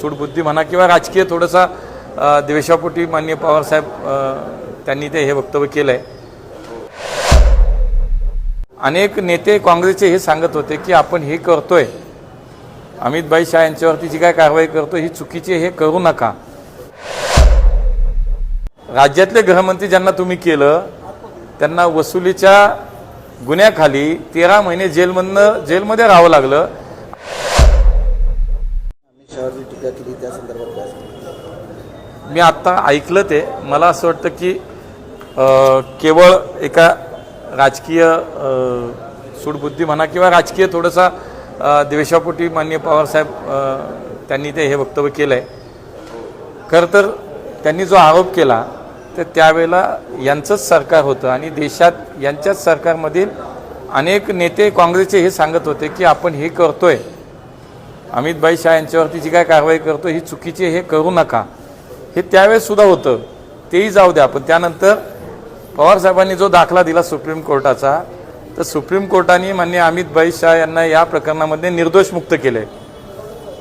सुडबुद्धी म्हणा किंवा राजकीय थोडंसा द्वेषापोटी माननीय पवारसाहेब त्यांनी ते हे वक्तव्य केलं आहे अनेक नेते काँग्रेसचे हे सांगत होते की आपण हे करतोय. अमित भाई शाह यांच्यावरती जी काय कारवाई करतो ही चुकीची हे करू नका. राज्यातले गृहमंत्री ज्यांना तुम्ही केलं त्यांना वसुलीच्या गुन्ह्याखाली तेरा महिने जेलमधनं जेलमध्ये राहावं लागलं. अमित केली त्या संदर्भात काय मी आत्ता ऐकलं ते. मला असं वाटतं की केवळ एका राजकीय सूडबुद्धी म्हणा किंवा राजकीय थोडंसा द्वेषापोटी माननीय पवारसाहेब त्यांनी ते हे वक्तव्य केलं आहे खरं तर त्यांनी जो आरोप केला तर त्यावेळेला यांचंच सरकार होतं आणि देशात यांच्याच सरकारमधील अनेक नेते काँग्रेसचे हे सांगत होते की आपण हे करतोय. अमितभाई शाह यांच्यावरती जी काय कारवाई करतो ही चुकीची हे करू नका. हे त्यावेळेस सुद्धा होतं. तेही जाऊ द्या पण त्यानंतर पवारसाहेबांनी जो दाखला दिला सुप्रीम कोर्टाचा तर सुप्रीम कोर्टाने मान्य अमितभाई शाह यांना या प्रकरणामध्ये निर्दोष मुक्त केले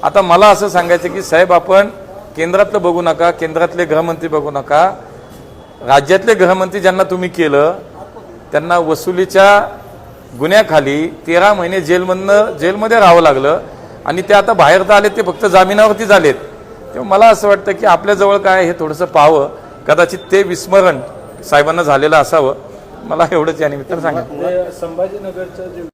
आता मला असं सांगायचं की साहेब आपण केंद्रातलं बघू नका केंद्रातले गृहमंत्री बघू नका. राज्यातले गृहमंत्री ज्यांना तुम्ही केलं त्यांना वसुलीच्या गुन्ह्याखाली तेरा महिने जेलमधनं जेलमध्ये राहावं लागलं. आणि ते आता बाहेर तर आले ते फक्त जामिनावरती झालेत. तेव्हा मला असं वाटतं की आपल्याजवळ काय हे थोडंसं पाहावं. कदाचित ते विस्मरण साहेबांना झालेलं असावं. मला एवढंच या निमित्तानं सांगा संभाजीनगरचं जे